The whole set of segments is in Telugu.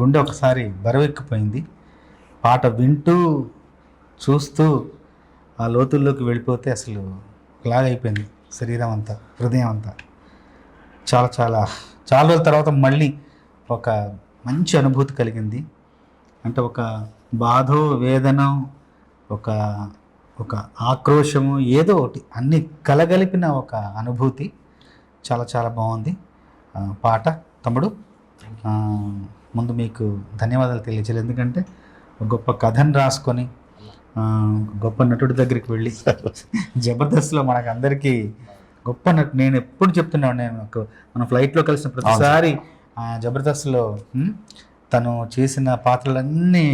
గుండె ఒకసారి బరువెక్కిపోయింది. పాట వింటూ చూస్తూ ఆ లోతుల్లోకి వెళ్ళిపోతే అసలు లాగైపోయింది శరీరం అంతా హృదయం అంతా. చాలా చాలా చాలా రోజుల తర్వాత మళ్ళీ ఒక మంచి అనుభూతి కలిగింది. అంటే ఒక బాధో వేదన ఒక ఒక ఆక్రోశము ఏదో ఒకటి అన్ని కలగలిపిన ఒక అనుభూతి. చాలా చాలా బాగుంది. పాట తమ్ముడు ముందు మీకు ధన్యవాదాలు తెలియజేయాలి. ఎందుకంటే గొప్ప కథను రాసుకొని గొప్ప నటుడి దగ్గరికి వెళ్ళి జబర్దస్త్లో మనకు అందరికీ గొప్ప నటు నేను ఎప్పుడు చెప్తున్నాను నేను మనం ఫ్లైట్లో కలిసిన ప్రతిసారి జబర్దస్త్లో తను చేసిన పాత్రలన్నీ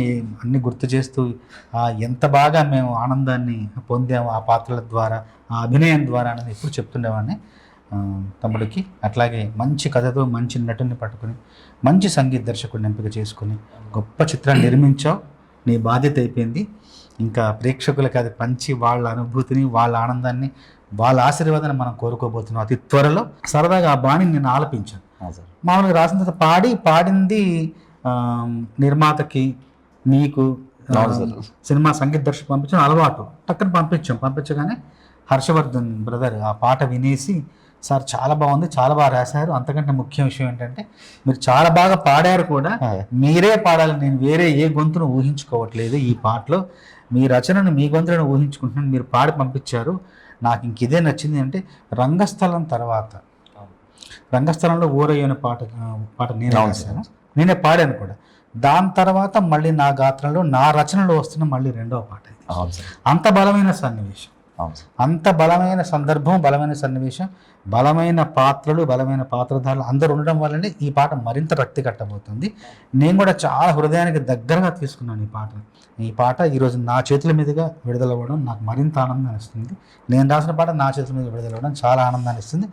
అన్ని గుర్తు చేస్తూ ఎంత బాగా మేము ఆనందాన్ని పొందాము ఆ పాత్రల ద్వారా ఆ అభినయం ద్వారా అనేది ఎప్పుడు చెప్తుండేవాడిని. తమ్ముడికి అట్లాగే మంచి కథతో మంచి నటుని పట్టుకొని మంచి సంగీత దర్శకుడిని ఎంపిక చేసుకొని గొప్ప చిత్రాన్ని నిర్మించావు. నీ బాధ్యత అయిపోయింది. ఇంకా ప్రేక్షకులకు అది పంచి వాళ్ళ అనుభూతిని వాళ్ళ ఆనందాన్ని వాళ్ళ ఆశీర్వాదాన్ని మనం కోరుకోబోతున్నాం అతి త్వరలో. సరదాగా ఆ బాణిని నేను ఆలపించాను. మామూలుగా రాసిన తర్వాత పాడి పాడింది నిర్మాతకి సార్. సినిమా సంగీత దర్శకు పంపించడం అలవాటు. టక్కన పంపించాం. పంపించగానే హర్షవర్ధన్ బ్రదర్ ఆ పాట వినేసి సార్ చాలా బాగుంది చాలా బాగా రాశారు. అంతకంటే ముఖ్య విషయం ఏంటంటే మీరు చాలా బాగా పాడారు కూడా. మీరే పాడాలి నేను వేరే ఏ గొంతును ఊహించుకోవట్లేదు ఈ పాటలో. మీ రచనను మీ గొంతులను ఊహించుకుంటున్నాను మీరు పాడి పంపించారు. నాకు ఇంక ఇదే నచ్చింది అంటే రంగస్థలం తర్వాత. రంగస్థలంలో ఊరయ్యన పాట పాట నేను రాశాను. నేనే పాడాను కూడా. దాని తర్వాత మళ్ళీ నా గాత్రంలో నా రచనలో వస్తున్న మళ్ళీ రెండవ పాట అంత బలమైన సన్నివేశం. అంత బలమైన సందర్భం బలమైన సన్నివేశం బలమైన పాత్రలు బలమైన పాత్రధారులు అందరూ ఉండడం వల్లనే ఈ పాట మరింత రక్తి కట్టబోతుంది. నేను కూడా చాలా హృదయానికి దగ్గరగా తీసుకున్నాను ఈ పాట. ఈ పాట ఈరోజు నా చేతుల మీదుగా విడుదలవ్వడం నాకు మరింత ఆనందాన్ని ఇస్తుంది. నేను రాసిన పాట నా చేతుల మీద విడుదలవ్వడం చాలా ఆనందాన్ని ఇస్తుంది.